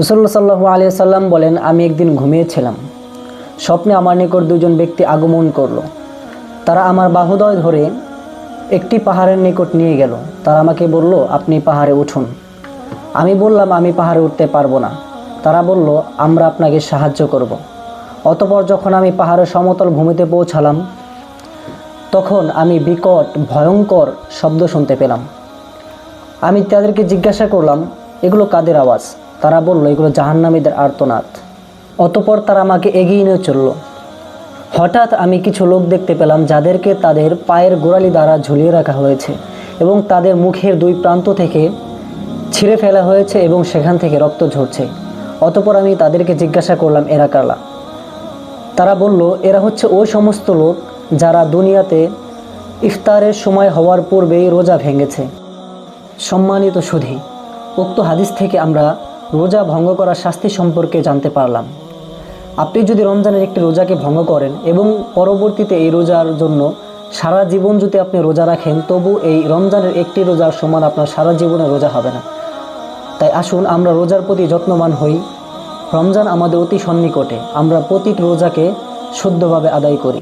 রসল্লা সাল্লাহু আলিয়া সাল্লাম বলেন, আমি একদিন ঘুমিয়েছিলাম। স্বপ্নে আমার নিকট দুজন ব্যক্তি আগমন করল। তারা আমার বাহুদয় ধরে একটি পাহাড়ের নিকট নিয়ে গেল। তারা আমাকে বলল, আপনি পাহাড়ে উঠুন। আমি বললাম, আমি পাহাড়ে উঠতে পারব না। তারা বলল, আমরা আপনাকে সাহায্য করব। অতপর যখন আমি পাহাড়ের সমতল ভূমিতে পৌঁছালাম, তখন আমি বিকট, ভয়ঙ্কর শব্দ শুনতে পেলাম। আমি তাদেরকে জিজ্ঞাসা করলাম, এগুলো কাদের আওয়াজ? তারা বলল, এগুলো জাহান্নামীদের আর্তনাদ। অতপর তারা আমাকে এগিয়ে নিয়ে চলল। হঠাৎ আমি কিছু লোক দেখতে পেলাম, যাদেরকে তাদের পায়ের গোড়ালি দ্বারা ঝুলিয়ে রাখা হয়েছে এবং তাদের মুখের দুই প্রান্ত থেকে ছিঁড়ে ফেলা হয়েছে এবং সেখান থেকে রক্ত ঝরছে। অতপর আমি তাদেরকে জিজ্ঞাসা করলাম, এরা কালা তারা বলল, এরা হচ্ছে ওই সমস্ত লোক যারা দুনিয়াতে ইফতারের সময় হওয়ার পূর্বেই রোজা ভেঙেছে। সম্মানিত সুধী, উক্ত হাদিস থেকে আমরা রোজা ভঙ্গ করার শাস্তি সম্পর্কে জানতে পারলাম। আপনি যদি রমজানের একটি রোজাকে ভঙ্গ করেন এবং পরবর্তীতে এই রোজার জন্য সারা জীবন যদি আপনি রোজা রাখেন, তবু এই রমজানের একটি রোজার সমান আপনার সারা জীবনে রোজা হবে না। তাই আসুন আমরা রোজার প্রতি যত্নবান হই। রমজান আমাদের অতি সন্নিকটে। আমরা প্রতিটি রোজাকে শুদ্ধভাবে আদায় করি।